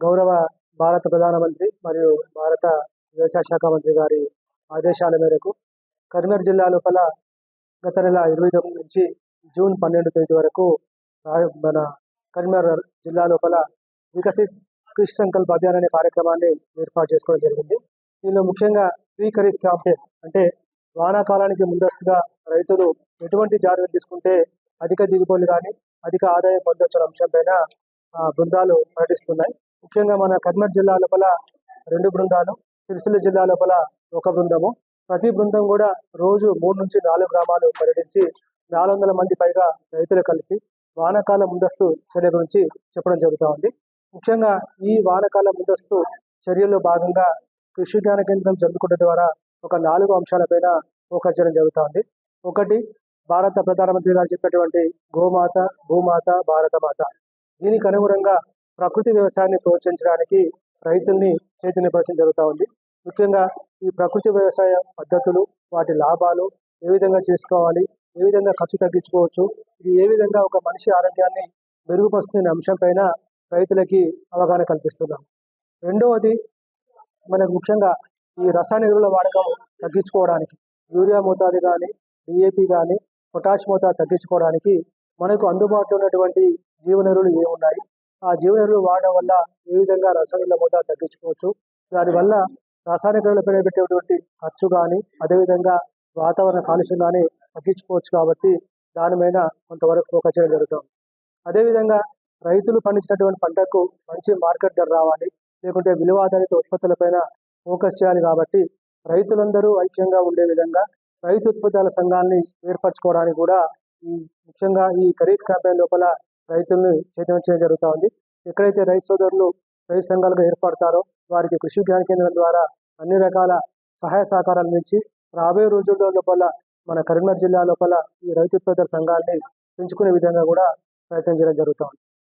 గౌరవ భారత ప్రధానమంత్రి మరియు భారత వ్యవసాయ శాఖ మంత్రి గారి ఆదేశాల మేరకు కరీంనగర్ జిల్లా లోపల గత నెల ఇరవై తొమ్మిది నుంచి జూన్ పన్నెండు తేదీ వరకు మన కరీంనగర్ జిల్లా లోపల వికసిత్ కృషి సంకల్ప అభియాన్ అనే కార్యక్రమాన్ని ఏర్పాటు చేసుకోవడం జరిగింది. దీనిలో ముఖ్యంగా ప్రీ ఖరీఫ్ క్యాంపెయిన్ అంటే వానాకాలానికి ముందస్తుగా రైతులు ఎటువంటి జాగ్రత్తలు తీసుకుంటే అధిక దిగుబడులు కానీ అధిక ఆదాయం పొందొచ్చిన అంశంపైన బృందాలు పర్యటిస్తున్నాయి ముఖ్యంగా మన కర్నూలు జిల్లా లోపల రెండు బృందాలు సిరిసిల్ల జిల్లా లోపల ఒక బృందము. ప్రతి బృందం కూడా రోజు మూడు నుంచి నాలుగు గ్రామాలు పర్యటించి నాలుగు వందల మంది పైగా రైతులు కలిసి వానకాల ముందస్తు చర్య గురించి చెప్పడం జరుగుతూ ఉంది. ముఖ్యంగా ఈ వానకాల ముందస్తు చర్యల్లో భాగంగా కృషి జ్ఞాన కేంద్రం జరుపుకుంటున్న ద్వారా ఒక నాలుగు అంశాలపైన ఫోకస్ చేయడం జరుగుతూ ఉంది. ఒకటి భారత ప్రధానమంత్రి గారు చెప్పినటువంటి గోమాత భూమాత భారత మాత దీనికి అనుగుణంగా ప్రకృతి వ్యవసాయాన్ని ప్రోత్సహించడానికి రైతుల్ని చైతన్యపరచడం జరుగుతూ ఉంది. ముఖ్యంగా ఈ ప్రకృతి వ్యవసాయ పద్ధతులు వాటి లాభాలు ఏ విధంగా చేసుకోవాలి ఏ విధంగా ఖర్చు తగ్గించుకోవచ్చు ఇది ఏ విధంగా ఒక మనిషి ఆరోగ్యాన్ని మెరుగుపరుస్తున్న అంశంపైన రైతులకి అవగాహన కల్పిస్తున్నాం. రెండవది మనకు ముఖ్యంగా ఈ రసాయన ఎరువుల వాడకం తగ్గించుకోవడానికి యూరియా మోతాదు కానీ డిఏపి కానీ పొటాష్ మోతాదు తగ్గించుకోవడానికి మనకు అందుబాటులో ఉన్నటువంటి జీవన ఏమున్నాయి? ఆ జీవన ఎరువులు వాడడం వల్ల ఏ విధంగా రసాయన మోతాదు తగ్గించుకోవచ్చు? దానివల్ల రసాయనిక ఎరువులపైన పెట్టేటువంటి ఖర్చు కానీ అదేవిధంగా వాతావరణ కాలుష్యం కానీ తగ్గించుకోవచ్చు కాబట్టి దాని మీద కొంతవరకు ఫోకస్ చేయడం జరుగుతాం. అదేవిధంగా రైతులు పండించినటువంటి పంటకు మంచి మార్కెట్ ధర రావాలి లేకుంటే విలువ ఆధారిత ఉత్పత్తులపైన ఫోకస్ చేయాలి కాబట్టి రైతులందరూ ఐక్యంగా ఉండే విధంగా రైతు ఉత్పత్తుల సంఘాన్ని ఏర్పరచుకోవడానికి కూడా ఈ ముఖ్యంగా ఈ ఖరీఫ్ క్యాంపెయిన్ లోపల రైతుల్ని చైతన్యం చేయడం జరుగుతూ ఉంది. ఎక్కడైతే రైతు సోదరులు రైతు సంఘాలుగా ఏర్పడతారో వారికి కృషి జ్ఞాన కేంద్రం ద్వారా అన్ని రకాల సహాయ సహకారాల నుంచి రాబోయే రోజుల్లో లోపల మన కరీంనగర్ జిల్లా లోపల ఈ రైతు ఉత్పత్తుల సంఘాన్ని పెంచుకునే విధంగా కూడా ప్రయత్నం చేయడం జరుగుతూ ఉంది.